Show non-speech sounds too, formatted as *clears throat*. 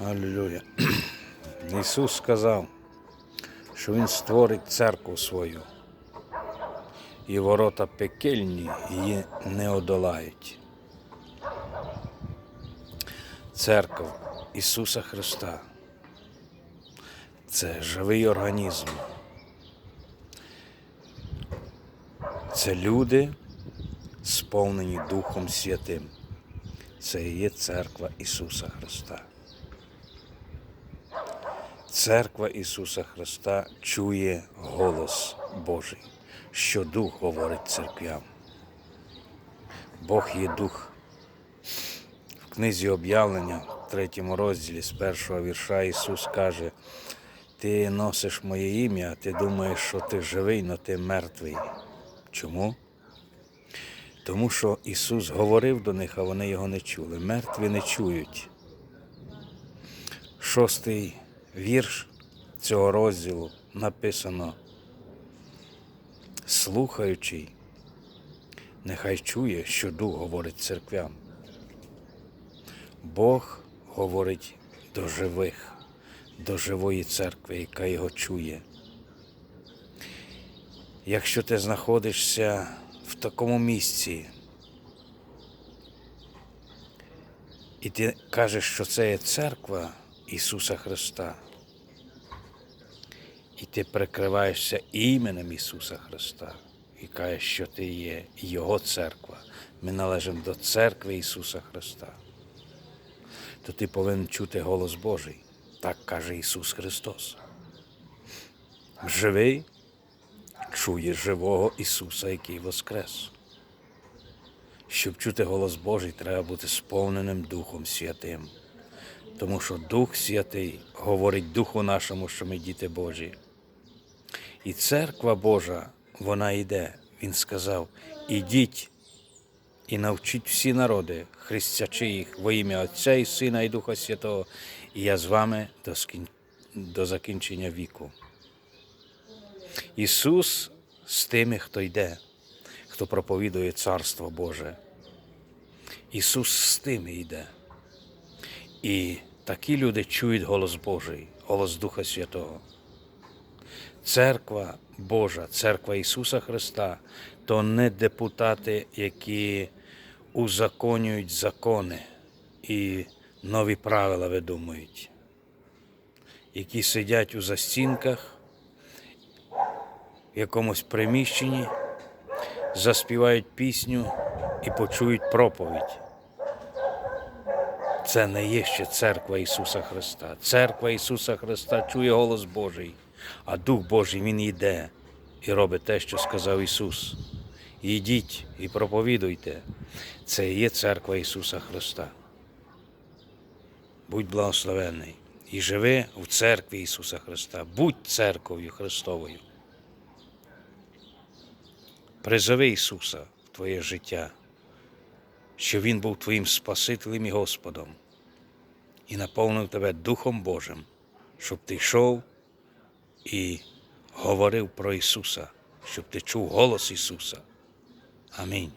Аллилуйя. *clears throat* Ісус сказав, що Він створить церкву свою, і ворота пекельні її не одолають. Церква Ісуса Христа це живий організм. Це люди, сповнені Духом Святим. Це і є церква Ісуса Христа. Церква Ісуса Христа чує голос Божий, що Дух говорить церквям. Бог є Дух. В книзі об'явлення, в третьому розділі з першого вірша Ісус каже, ти носиш моє ім'я, ти думаєш, що ти живий, але ти мертвий. Чому? Тому що Ісус говорив до них, а вони його не чули. Мертві не чують. Шостий вірш цього розділу написано слухаючий, нехай чує, що Дух говорить церквям. Бог говорить до живих, до живої церкви, яка його чує. Якщо ти знаходишся в такому місці, і ти кажеш, що це є церква Ісуса Христа, і ти прикриваєшся іменем Ісуса Христа і кажеш, що ти є Його церква, ми належимо до церкви Ісуса Христа, то ти повинен чути голос Божий. Так каже Ісус Христос. Живий чує живого Ісуса, який воскрес. Щоб чути голос Божий, треба бути сповненим Духом Святим. Тому що Дух Святий говорить Духу нашому, що ми діти Божі. І церква Божа, вона йде. Він сказав: ідіть і навчіть всі народи, хрестячи їх во ім'я Отця і Сина і Духа Святого, і я з вами до, скін- до закінчення віку. Ісус з тими, хто йде, хто проповідує Царство Боже. Ісус з тими йде. І такі люди чують голос Божий, голос Духа Святого. Церква Божа, церква Ісуса Христа то не депутати, які узаконюють закони і нові правила видумують, які сидять у застінках в якомусь приміщенні, заспівають пісню і почують проповідь. Це не є ще церква Ісуса Христа. Церква Ісуса Христа чує голос Божий, а Дух Божий Він йде і робить те, що сказав Ісус. Йдіть і проповідуйте. Це є церква Ісуса Христа. Будь благословений і живи в церкві Ісуса Христа. Будь церков'ю Христовою. Призови Ісуса в твоє життя, що Він був твоїм Спасителем і Господом і наповнив тебе Духом Божим, щоб ти йшов і говорив про Ісуса, щоб ти чув голос Ісуса. Амінь.